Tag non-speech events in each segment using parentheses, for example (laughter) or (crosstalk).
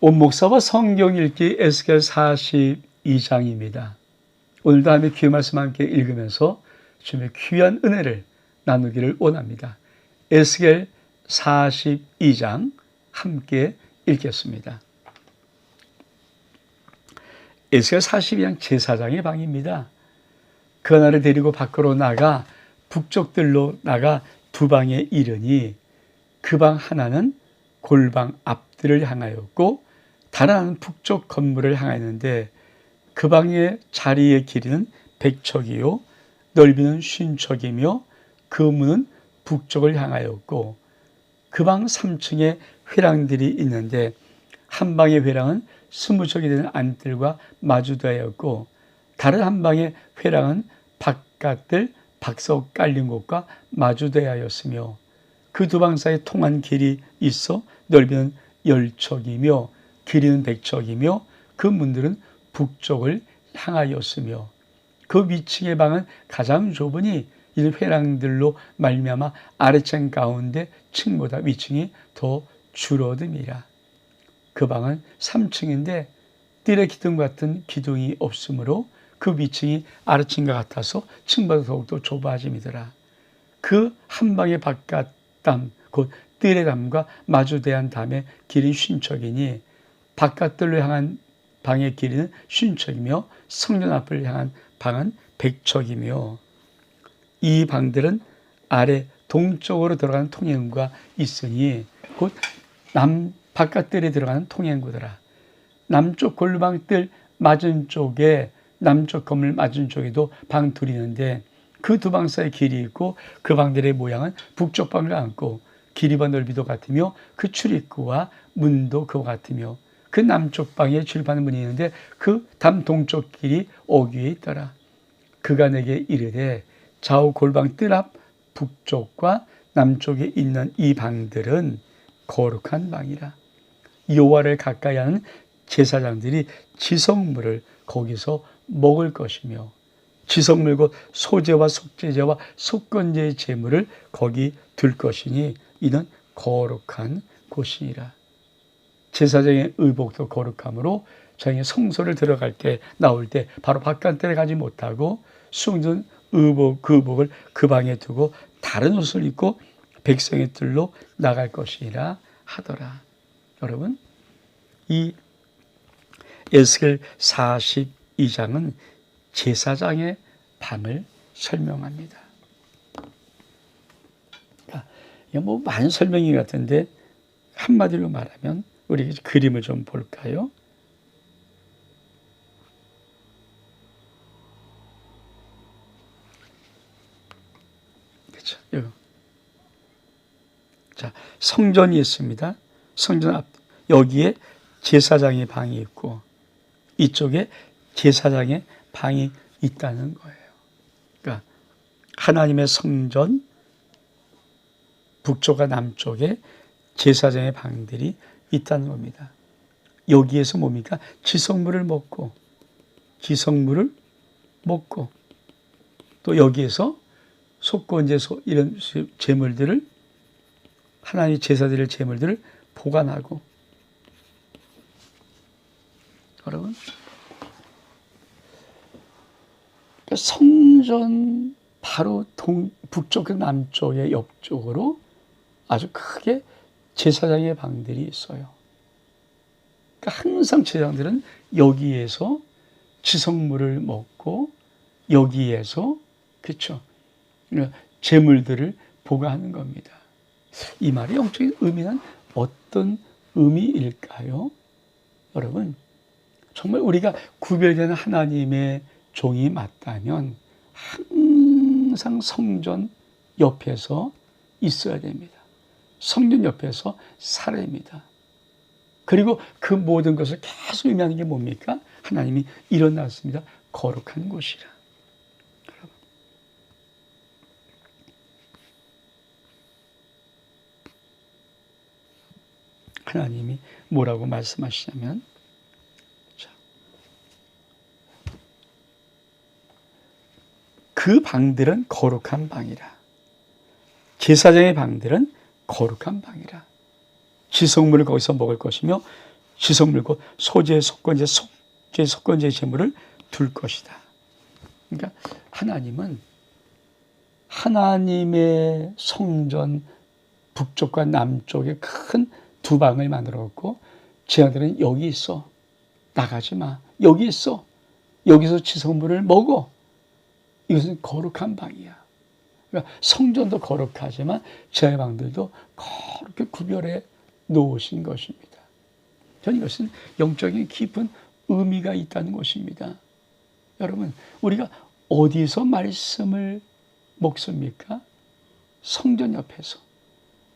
온 목사와 성경 읽기 에스겔 42장입니다. 오늘도 함께 귀의 말씀 함께 읽으면서 주님의 귀한 은혜를 나누기를 원합니다. 에스겔 42장 함께 읽겠습니다. 에스겔 42장 제사장의 방입니다. 그날을 데리고 밖으로 나가 북쪽들로 나가 두 방에 이르니 그 방 하나는 골방 앞들을 향하였고 하나는 북쪽 건물을 향하였는데 그 방의 자리의 길이는 백척이요 넓이는 쉰척이며 그 문은 북쪽을 향하였고 그 방 3층에 회랑들이 있는데 한 방의 회랑은 스무 척이 되는 안뜰과 마주되었고 다른 한 방의 회랑은 바깥들 박석 깔린 곳과 마주대하였으며 그 두 방 사이에 통한 길이 있어 넓이는 열척이며 길이는 백척이며 그 문들은 북쪽을 향하였으며 그 위층의 방은 가장 좁으니 이 회랑들로 말미암아 아래층 가운데 층보다 위층이 더 줄어듭니다. 그 방은 3층인데 뜰의 기둥 같은 기둥이 없으므로 그 위층이 아래층과 같아서 층보다 더욱더 좁아짐이더라. 그 한 방의 바깥 담, 곧 뜰의 담과 마주대한 담의 길이 쉰척이니 바깥들로 향한 방의 길이는 쉰척이며 성전 앞을 향한 방은 백척이며 이 방들은 아래 동쪽으로 들어가는 통행구가 있으니 곧 남 바깥들에 들어가는 통행구더라. 남쪽 골방뜰 맞은 쪽에 남쪽 건물 맞은 쪽에도 방 둘이 있는데 그 두 방 사이 길이 있고 그 방들의 모양은 북쪽 방을 안고 길이와 넓이도 같으며 그 출입구와 문도 그와 같으며 그 남쪽 방에 출입하는 문이 있는데 그 담 동쪽 길이 오기에 있더라. 그가 내게 이르되 좌우 골방 뜰 앞 북쪽과 남쪽에 있는 이 방들은 거룩한 방이라. 여호와를 가까이 하는 제사장들이 지성물을 거기서 먹을 것이며 지성물 곧 소제와 속제제와 속건제의 제물을 거기 둘 것이니 이는 거룩한 곳이니라. 제사장의 의복도 거룩함으로 자기 성소를 들어갈 때 나올 때 바로 바깥에 가지 못하고 수용전 의복 그 의복을 그 방에 두고 다른 옷을 입고 백성의 뜰로 나갈 것이라 하더라. 여러분 이 에스겔 42장은 제사장의 방을 설명합니다. 이게 뭐 많은 설명이 같은데 한마디로 말하면 우리 그림을 좀 볼까요? 그렇죠. 자, 성전이 있습니다. 성전 앞 여기에 제사장의 방이 있고 이쪽에 제사장의 방이 있다는 거예요. 그러니까 하나님의 성전 북쪽과 남쪽에 제사장의 방들이 있다는 겁니다. 여기에서 뭡니까? 지성물을 먹고 지성물을 먹고 또 여기에서 속건제 이런 제물들을 하나님 제사드릴 제물들을 보관하고 여러분 그러니까 성전 바로 동 북쪽 남쪽의 옆쪽으로 아주 크게 제사장의 방들이 있어요. 그러니까 항상 제사장들은 여기에서 지성물을 먹고 여기에서 그렇죠. 제물들을 보관하는 겁니다. 이 말의 영적인 의미는 어떤 의미일까요? 여러분, 정말 우리가 구별되는 하나님의 종이 맞다면 항상 성전 옆에서 있어야 됩니다. 성전 옆에서 살아야 됩니다. 그리고 그 모든 것을 계속 의미하는 게 뭡니까? 하나님이 일어났습니다. 거룩한 곳이라. 하나님이 뭐라고 말씀하시냐면 그 방들은 거룩한 방이라. 제사장의 방들은 거룩한 방이라. 지성물을 거기서 먹을 것이며 지성물고 소재 속건제 속죄 속건제 제물을 둘 것이다. 그러니까 하나님은 하나님의 성전 북쪽과 남쪽에 큰 두 방을 만들었고 제아들은 여기 있어 나가지 마 여기 있어 여기서 지성물을 먹어 이것은 거룩한 방이야. 그러니까 성전도 거룩하지만 제의 방들도 거룩하게 구별해 놓으신 것입니다. 저는 이것은 영적인 깊은 의미가 있다는 것입니다. 여러분, 우리가 어디서 말씀을 먹습니까? 성전 옆에서.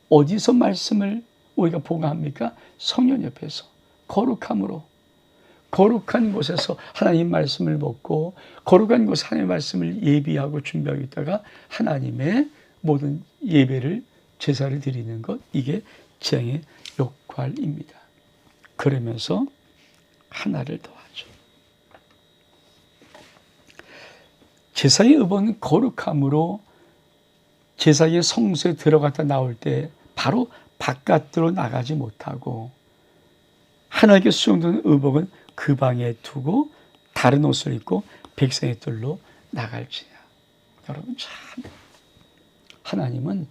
어디서 말씀을 우리가 보고합니까? 성전 옆에서. 거룩함으로. 거룩한 곳에서 하나님 말씀을 먹고 거룩한 곳에 하나님 말씀을 예비하고 준비하고 있다가 하나님의 모든 예배를 제사를 드리는 것 이게 재앙의 역할입니다. 그러면서 하나를 더하죠. 제사의 의복은 거룩함으로 제사의 성소에 들어갔다 나올 때 바로 바깥으로 나가지 못하고 하나님께 수용되는 의복은 그 방에 두고 다른 옷을 입고 백성의 뜰로 나갈지냐. 여러분 참 하나님은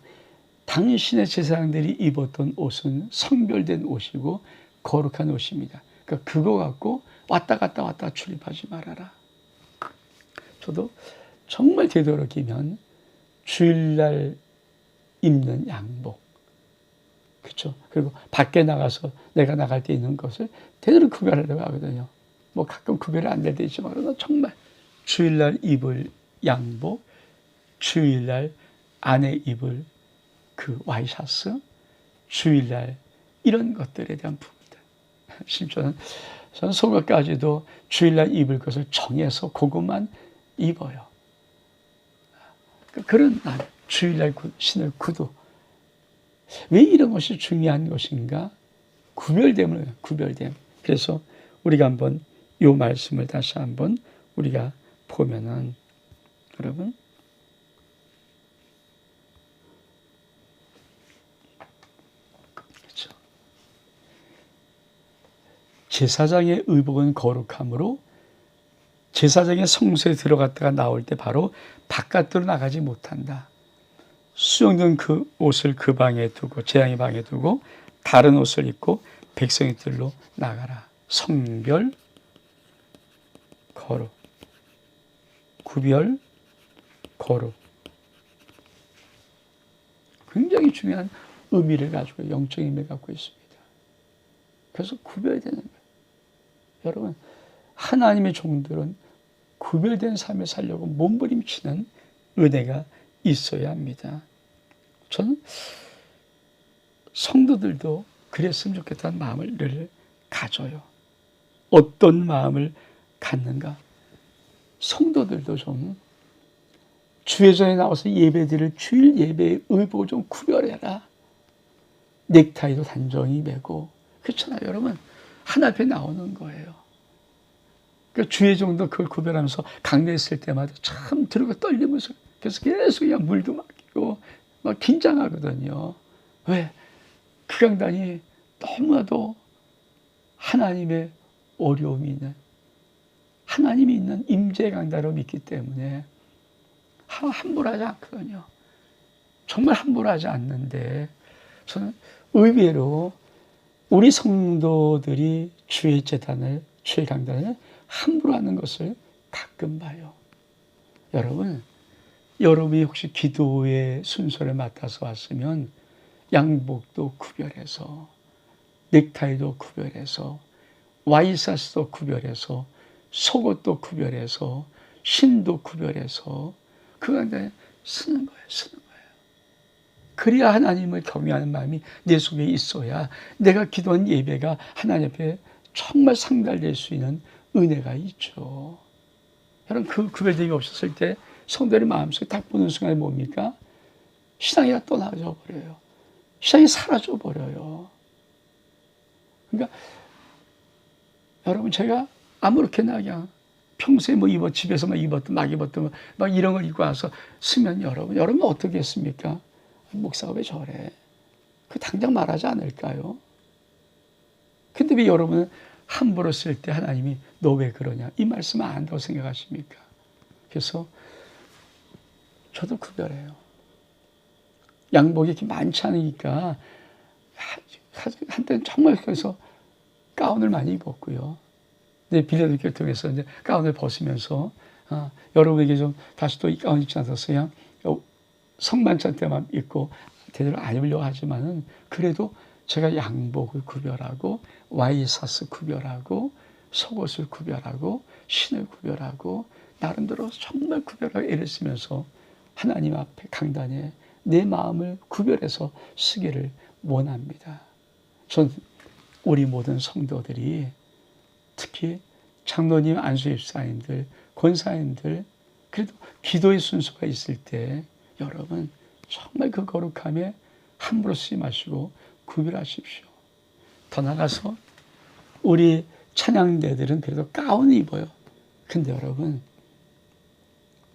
당신의 제사장들이 입었던 옷은 성별된 옷이고 거룩한 옷입니다. 그러니까 그거 갖고 왔다 갔다 왔다 출입하지 말아라. 저도 정말 되도록이면 주일날 입는 양복, 그렇죠. 그리고 밖에 나가서 내가 나갈 때 있는 것을 되도록 구별하려고 하거든요. 뭐 가끔 구별이 안 될 때 있지만 그러나 정말 주일날 입을 양복, 주일날 안에 입을 그 와이셔츠, 주일날 이런 것들에 대한 부분들. (laughs) 심지어는 저는 속옷까지도 주일날 입을 것을 정해서 그것만 입어요. 그런 날 주일날 신을 구두 왜 이런 것이 중요한 것인가? 구별됨을 구별됨. 그래서 우리가 한번 이 말씀을 다시 한번 우리가 보면은 여러분 그렇죠. 제사장의 의복은 거룩함으로 제사장의 성소에 들어갔다가 나올 때 바로 바깥으로 나가지 못한다. 수용된 그 옷을 그 방에 두고 재앙의 방에 두고 다른 옷을 입고 백성의 들로 나가라. 성별 거룩 구별 거룩 굉장히 중요한 의미를 가지고 영적 의미를 갖고 있습니다. 그래서 구별되는 거예요. 여러분 하나님의 종들은 구별된 삶을 살려고 몸부림치는 은혜가 있어야 합니다. 저는 성도들도 그랬으면 좋겠다는 마음을 늘 가져요. 어떤 마음을 갖는가? 성도들도 좀 주회전에 나와서 예배드릴 주일 예배의 의복을 좀 구별해라. 넥타이도 단정히 매고 그렇잖아요, 여러분. 하나 앞에 나오는 거예요. 그러니까 주의 정도 그걸 구별하면서 강례 했을 때마다 참 들고 떨리면서 그래서 계속 그냥 물도 맡기고 막 긴장하거든요. 왜? 그 강단이 너무나도 하나님의 어려움이 있는 하나님이 있는 임재 강단으로 믿기 때문에 함부로 하지 않거든요. 정말 함부로 하지 않는데 저는 의외로 우리 성도들이 주의 재단을 주의 강단을 함부로 하는 것을 가끔 봐요. 여러분 여러분이 혹시 기도의 순서를 맡아서 왔으면 양복도 구별해서 넥타이도 구별해서 와이사스도 구별해서 속옷도 구별해서 신도 구별해서 그 안에 쓰는 거예요. 쓰는 거예요. 그래야 하나님을 경외하는 마음이 내 속에 있어야 내가 기도한 예배가 하나님 앞에 정말 상달될 수 있는 은혜가 있죠. 여러분 그 구별됨이 없었을 때 성도의 마음속에 딱 보는 순간에 뭡니까? 신앙이 떠나져 버려요. 신앙이 사라져 버려요. 그러니까 여러분 제가 아무렇게나 그냥 평소에 뭐 입어 집에서만 입었던 막 입었던 막 이런 걸 입고 와서 쓰면 여러분 여러분 어떻게 했습니까? 목사가 왜 저래? 그 당장 말하지 않을까요? 근데 왜 여러분은 함부로 쓸 때 하나님이 너 왜 그러냐 이 말씀 안 한다고 생각하십니까? 그래서 저도 구별해요. 양복이 이렇게 많지 않으니까 한때는 정말 그래서 가운을 많이 입었고요. 빌려드 교통에서 이제 가운을 벗으면서 아, 여러분에게 좀 다시 또 이 가운 입지 않아서 그냥 성만찬 때만 입고 제대로 안 입으려고 하지만은 그래도 제가 양복을 구별하고 와이사스 구별하고 속옷을 구별하고 신을 구별하고 나름대로 정말 구별하고 애를 쓰면서 하나님 앞에 강단에 내 마음을 구별해서 쓰기를 원합니다. 전 우리 모든 성도들이 특히 장로님, 안수입사인들, 권사인들 그래도 기도의 순서가 있을 때 여러분 정말 그 거룩함에 함부로 쓰지 마시고 구별하십시오. 더 나가서 우리 찬양대들은 그래도 가운을 입어요. 근데 여러분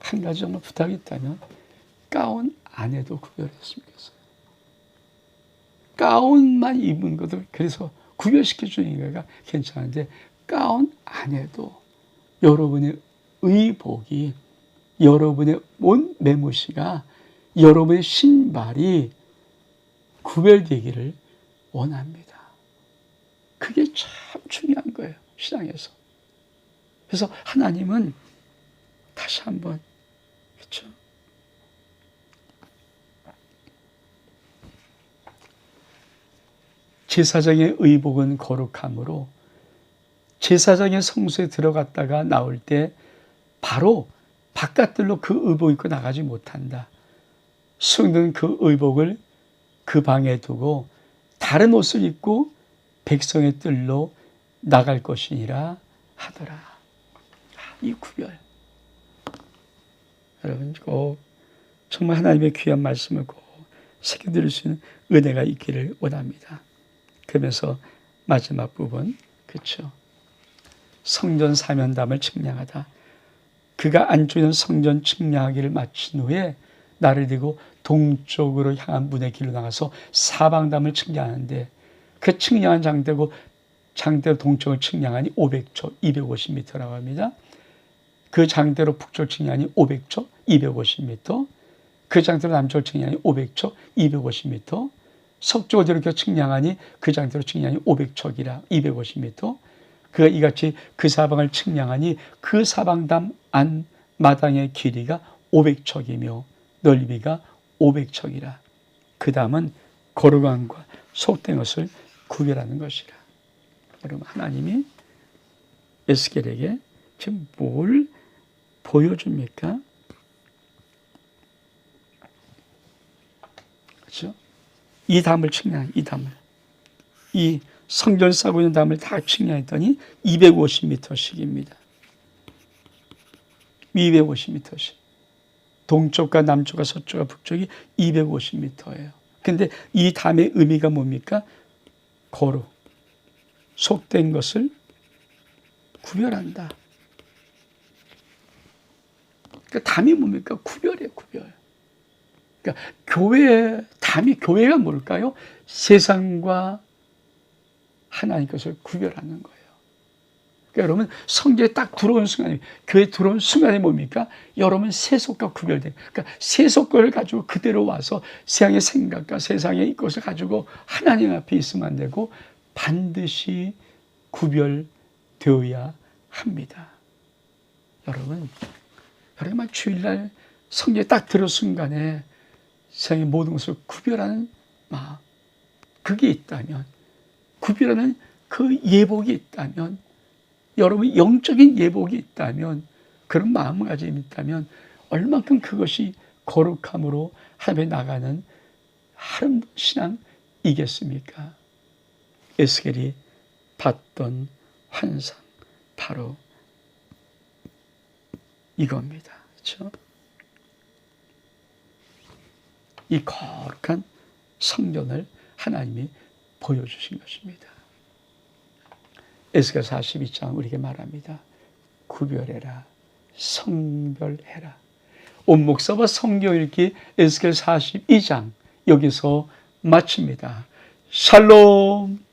한 가지 정말 부탁이 있다면 가운 안에도 구별했으면 좋겠어요. 가운만 입은 것도 그래서 구별시켜 주는 거가 괜찮은데 가운 안에도 여러분의 의복이 여러분의 옷 매무시가 여러분의 신발이 구별되기를 원합니다. 그게 참 중요한 거예요. 신앙에서. 그래서 하나님은 다시 한번 그렇죠? 제사장의 의복은 거룩함으로 제사장의 성소에 들어갔다가 나올 때 바로 바깥들로 그 의복 입고 나가지 못한다. 수영들은 그 의복을 그 방에 두고 다른 옷을 입고 백성의 뜰로 나갈 것이니라 하더라. 아, 이 구별. 여러분 꼭 정말 하나님의 귀한 말씀을 꼭 새겨들을 수 있는 은혜가 있기를 원합니다. 그러면서 마지막 부분 그렇죠. 성전 사면담을 측량하다. 그가 안쪽에 성전 측량하기를 마친 후에 나를 들고 동쪽으로 향한 문의 길로 나가서 사방담을 측량하는데 그 측량한 장대고 장대로 동쪽을 측량하니 500초, 250m라고 합니다. 그 장대로 북쪽 측량하니 500초, 250m. 그 장대로 남쪽 측량하니 500초, 250m. 석쪽으로 이렇게 측량하니 그 장대로 측량하니 500척이라 250m. 그가 이같이 그 사방을 측량하니 그 사방담 안 마당의 길이가 500척이며 넓이가 500척이라. 그 다음은 거룩함과 속된 것을 구별하는 것이라. 여러분 하나님이 에스겔에게 지금 뭘 보여줍니까? 그렇죠? 이 담을 측량, 이 담을. 이 성전 싸고 있는 담을 다 측량했더니 250m씩입니다. 250m씩. 동쪽과 남쪽과 서쪽과 북쪽이 250m예요. 근데 이 담의 의미가 뭡니까? 거룩, 속된 것을 구별한다. 그러니까 담이 뭡니까? 구별이에요, 구별. 그러니까 교회, 담이 교회가 뭘까요? 세상과 하나님 것을 구별하는 거예요. 그러니까 여러분 성경에 딱 들어온 순간에 교회 들어온 순간에 뭡니까? 여러분 세속과 구별된 그러니까 세속을 가지고 그대로 와서 세상의 생각과 세상의 것을 가지고 하나님 앞에 있으면 안 되고 반드시 구별되어야 합니다. 여러분, 여러분 주일날 성경에 딱 들어 순간에 세상의 모든 것을 구별하는 마음, 그게 있다면, 구별하는 그 예복이 있다면, 여러분 영적인 예복이 있다면, 그런 마음가짐이 있다면, 얼만큼 그것이 거룩함으로 하나님에 나가는 아름다운 신앙이겠습니까? 에스겔이 봤던 환상 바로 이겁니다. 그렇죠? 이 거룩한 성전을 하나님이 보여주신 것입니다. 에스겔 42장 우리에게 말합니다. 구별해라. 성별해라. 온 목사와 성경 읽기 에스겔 42장 여기서 마칩니다. 샬롬